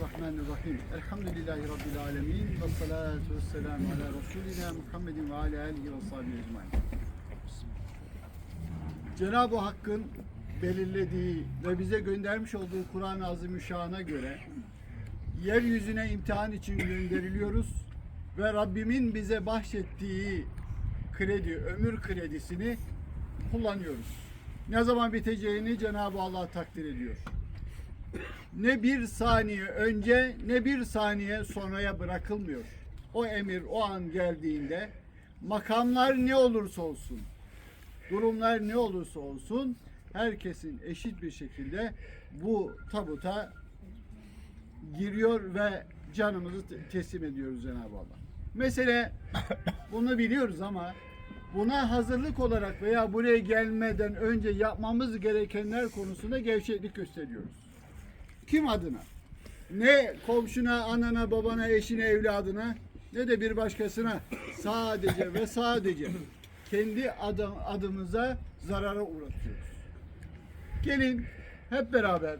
Bismillahirrahmanirrahim. Elhamdülillahi Rabbil alemin. Ve salatu ve selamu ala Resulina Muhammedin ve ala alihi ve sahbihi ecmain. Cenab-ı Hakk'ın belirlediği ve bize göndermiş olduğu Kur'an-ı Azimüşşan'a göre yeryüzüne imtihan için gönderiliyoruz ve Rabbimin bize bahşettiği kredi, ömür kredisini kullanıyoruz. Ne zaman biteceğini Cenab-ı Allah takdir ediyor. Ne bir saniye önce ne bir saniye sonraya bırakılmıyor. O emir o an geldiğinde makamlar ne olursa olsun, durumlar ne olursa olsun herkesin eşit bir şekilde bu tabuta giriyor ve canımızı te- teslim ediyoruz Cenab-ı Allah. Mesele bunu biliyoruz ama buna hazırlık olarak veya buraya gelmeden önce yapmamız gerekenler konusunda gevşeklik gösteriyoruz. Kim adına? Ne komşuna, anana, babana, eşine, evladına ne de bir başkasına sadece ve sadece kendi adım, adımıza zarara uğratıyoruz. Gelin hep beraber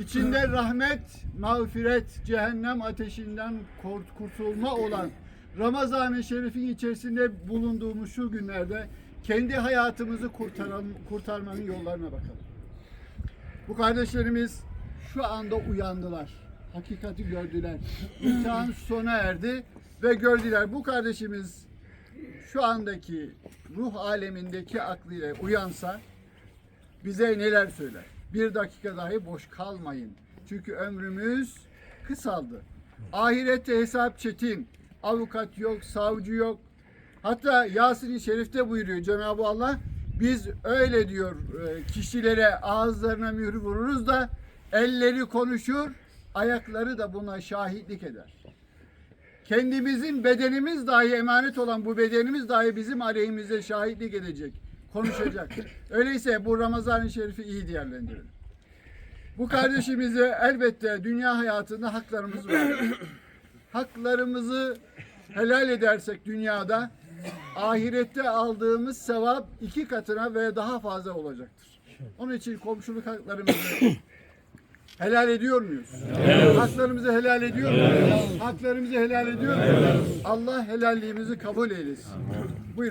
içinde rahmet, mağfiret, cehennem ateşinden kurt- kurtulma olan Ramazan-ı Şerif'in içerisinde bulunduğumuz şu günlerde kendi hayatımızı kurtaran, kurtarmanın yollarına bakalım. Bu kardeşlerimiz şu anda uyandılar. Hakikati gördüler. İmtihan sona erdi ve gördüler. Bu kardeşimiz şu andaki ruh alemindeki aklıyla uyansa bize neler söyler? Bir dakika dahi boş kalmayın. Çünkü ömrümüz kısaldı. Ahirette hesap çetin. Avukat yok, savcı yok. Hatta Yasin-i Şerif'te buyuruyor Cenab-ı Allah biz öyle diyor e, kişilere ağızlarına mühür vururuz da elleri konuşur, ayakları da buna şahitlik eder. Kendimizin bedenimiz dahi emanet olan bu bedenimiz dahi bizim aleyhimize şahitlik edecek, konuşacak. Öyleyse bu Ramazan-ı Şerif'i iyi değerlendirelim. Bu kardeşimize elbette dünya hayatında haklarımız var. Haklarımızı helal edersek dünyada ahirette aldığımız sevap iki katına ve daha fazla olacaktır. Onun için komşuluk haklarımızı helal ediyor muyuz? Haklarımızı helal ediyor muyuz? Haklarımızı helal ediyor muyuz? Allah helalliğimizi kabul eylesin. Buyurun.